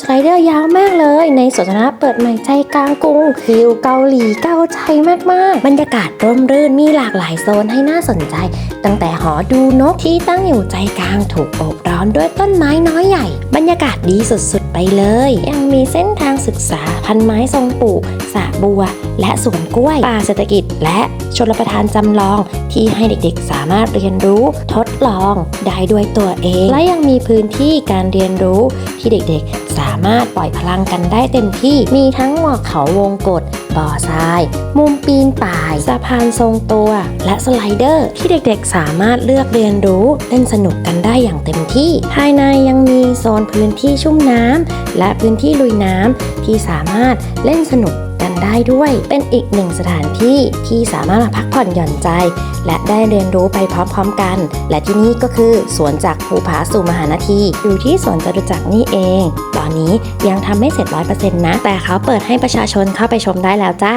สไลเดอร์ยาวมากเลย ในสวนสาธารณะเปิดใหม่ใจกลางกรุงฟิลเกาหลีเกาใจมากๆ บรรยากาศร่มรื่นมีหลากหลายโซนให้น่าสนใจ ตั้งแต่หอดูนกที่ตั้งอยู่ใจกลางถูกอบร้อนด้วยต้นไม้น้อยใหญ่ บรรยากาศดีสุดๆไปเลย ยังมีเส้นทางศึกษาพันไม้ทรงปลูกสระบัว และสวนกล้วยป่าเศรษฐกิจและ ชลประทานจำลองที่ให้เด็กๆ สามารถเรียนรู้ทดลองได้ด้วยตัวเอง และยังมีพื้นที่การเรียนรู้ที่เด็กๆ สามารถปล่อยพลังกันได้เต็มที่มีทั้งหมอกเขาวงกฏบ่อทราย มุมปีนป่าย สะพานทรงตัว และสไลเดอร์ ที่เด็กๆ สามารถเลือกเรียนรู้เล่นสนุกกันได้อย่างเต็มที่ ภายในยังมีโซนพื้นที่ชุ่มน้ำและพื้นที่ลุยน้ำที่สามารถเล่นสนุก ได้ด้วย เป็นอีกหนึ่งสถานที่ที่สามารถมาพักผ่อนหย่อนใจ และได้เรียนรู้ไปพร้อมๆกัน และที่นี่ก็คือสวนจากภูผาสู่มหานาทีอยู่ที่สวนจตุจักรนี่เอง ตอนนี้ยังทำไม่เสร็จร้อยเปอร์เซ็นต์นะ แต่เขาเปิดให้ประชาชนเข้าไปชมได้แล้วจ้า